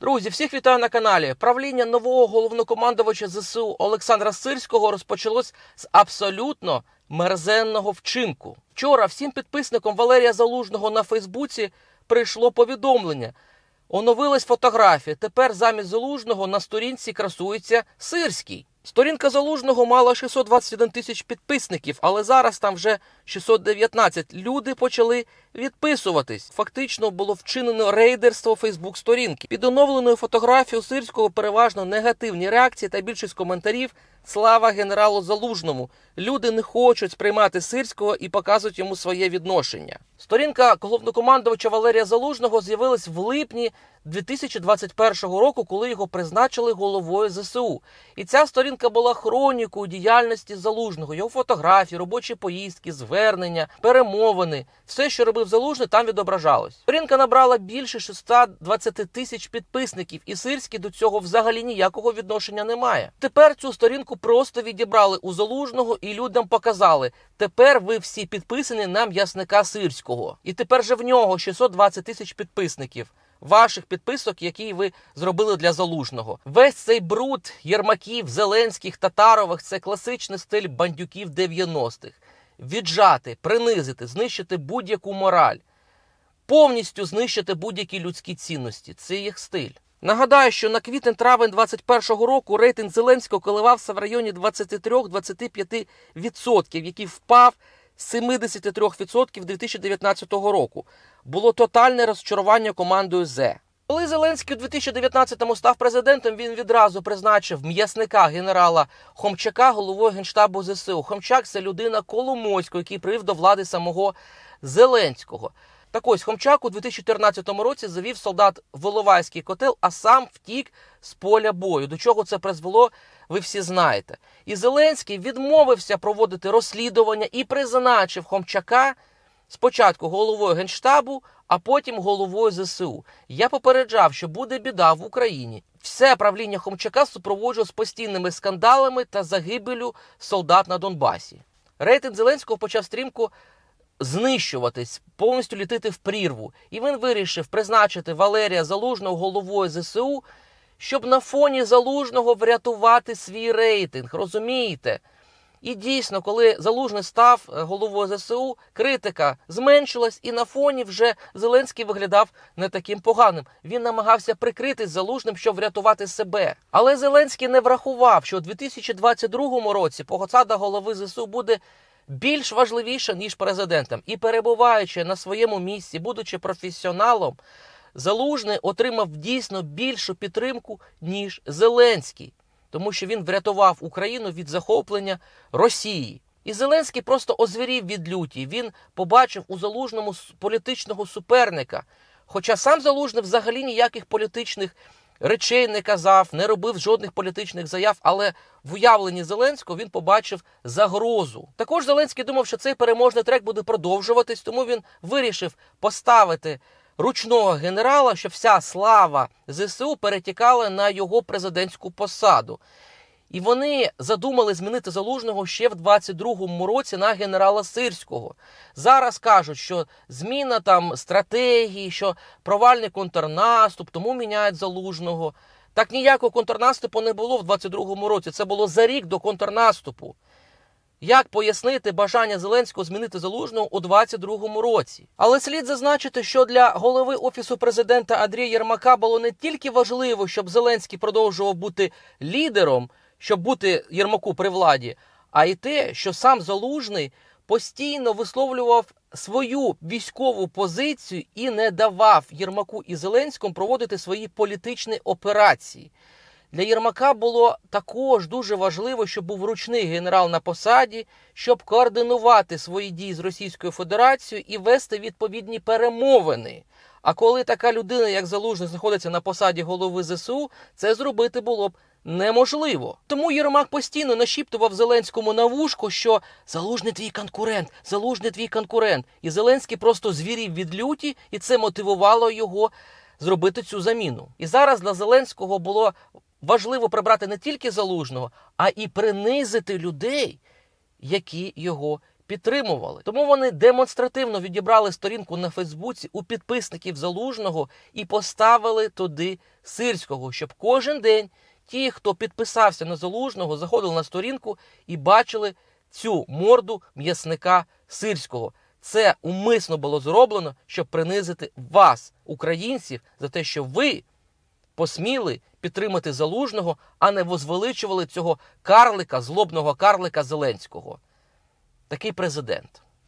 Друзі, всіх вітаю на каналі. Правління нового головнокомандувача ЗСУ Олександра Сирського розпочалось з абсолютно мерзенного вчинку. Вчора всім підписникам Валерія Залужного на Фейсбуці прийшло повідомлення. Оновилась фотографія. Тепер замість залужного на сторінці красується Сирський. Сторінка залужного мала 621 тисяч підписників, але зараз там вже 619. Люди почали відписуватись. Фактично було вчинено рейдерство Фейсбук сторінки. Під оновленою фотографією Сирського переважно негативні реакції та більшість коментарів. Слава генералу Залужному. Люди не хочуть сприймати Сирського і показують йому своє відношення. Сторінка головнокомандувача Валерія Залужного з'явилась в липні 2021 року, коли його призначили головою ЗСУ. І ця сторінка була хронікою діяльності Залужного, його фотографії, робочі поїздки, звернення, перемовини. Все, що робив Залужний, там відображалось. Сторінка набрала більше 620 тисяч підписників, і Сирський до цього взагалі ніякого відношення не має. Тепер цю сторінку просто відібрали у Залужного і людям показали. Тепер ви всі підписані на м'ясника Сирського. І тепер же в нього 620 тисяч підписників. Ваших підписок, які ви зробили для залужного, весь цей бруд Єрмаків, Зеленських, Татарових це класичний стиль бандюків 90-х. Віджати, принизити, знищити будь-яку мораль, повністю знищити будь-які людські цінності. Це їх стиль. Нагадаю, що на квітень-травень 21-го року рейтинг Зеленського коливався в районі 23-25%, який впав з 73% 2019 року. Було тотальне розчарування командою ЗЕ. Коли Зеленський у 2019-му став президентом, він відразу призначив м'ясника генерала Хомчака головою генштабу ЗСУ. Хомчак це людина Коломойського, який привів до влади самого Зеленського. Так ось Хомчак у 2014 році завів солдат в Іловайський котел, а сам втік з поля бою. До чого це призвело, ви всі знаєте. І Зеленський відмовився проводити розслідування і призначив Хомчака спочатку головою генштабу, а потім головою ЗСУ. Я попереджав, що буде біда в Україні. Все правління Хомчака супроводжувалось постійними скандалами та загибелю солдат на Донбасі. Рейтинг Зеленського почав стрімко знищуватись, повністю літити в прірву. І він вирішив призначити Валерія Залужного головою ЗСУ, щоб на фоні Залужного врятувати свій рейтинг. Розумієте? І дійсно, коли Залужний став е, головою ЗСУ, критика зменшилась, і на фоні вже Зеленський виглядав не таким поганим. Він намагався прикритись залужним, щоб врятувати себе. Але Зеленський не врахував, що у 2022 році посада голови ЗСУ буде більш важливіша ніж президентом. І перебуваючи на своєму місці, будучи професіоналом, Залужний отримав дійсно більшу підтримку ніж Зеленський тому що він врятував Україну від захоплення Росії. І Зеленський просто озвірів від люті. Він побачив у залужному політичного суперника. Хоча сам залужний взагалі ніяких політичних речей не казав, не робив жодних політичних заяв, але в уявленні Зеленського він побачив загрозу. Також Зеленський думав, що цей переможний трек буде продовжуватись, тому він вирішив поставити ручного генерала, щоб вся слава ЗСУ перетікала на його президентську посаду. І вони задумали змінити залужного ще в 22-му році на генерала Сирського. Зараз кажуть, що зміна там стратегії, що провальний контрнаступ, тому міняють залужного. Так ніякого контрнаступу не було в 22-му році. Це було за рік до контрнаступу. Як пояснити бажання Зеленського змінити залужного у 22-му році? Але слід зазначити, що для голови офісу президента Андрія Єрмака було не тільки важливо, щоб Зеленський продовжував бути лідером, щоб бути Єрмаку при владі, а й те, що сам залужний постійно висловлював свою військову позицію і не давав Єрмаку і Зеленському проводити свої політичні операції. Для Єрмака було також дуже важливо, щоб був ручний генерал на посаді, щоб координувати свої дії з Російською Федерацією і вести відповідні перемовини. А коли така людина, як Залужний, знаходиться на посаді голови ЗСУ, це зробити було б неможливо. Тому Єрмак постійно нашіптував Зеленському на вушку, що Залужний твій конкурент, Залужний твій конкурент. І Зеленський просто звірів від люті, і це мотивувало його зробити цю заміну. І зараз для Зеленського було важливо прибрати не тільки залужного, а і принизити людей, які його підтримували. Тому вони демонстративно відібрали сторінку на Фейсбуці у підписників залужного і поставили туди сирського, щоб кожен день ті, хто підписався на залужного, заходили на сторінку і бачили цю морду м'ясника сирського. Це умисно було зроблено, щоб принизити вас, українців, за те, що ви посміли підтримати залужного, а не возвеличували цього карлика, злобного карлика Зеленського. Такий президент.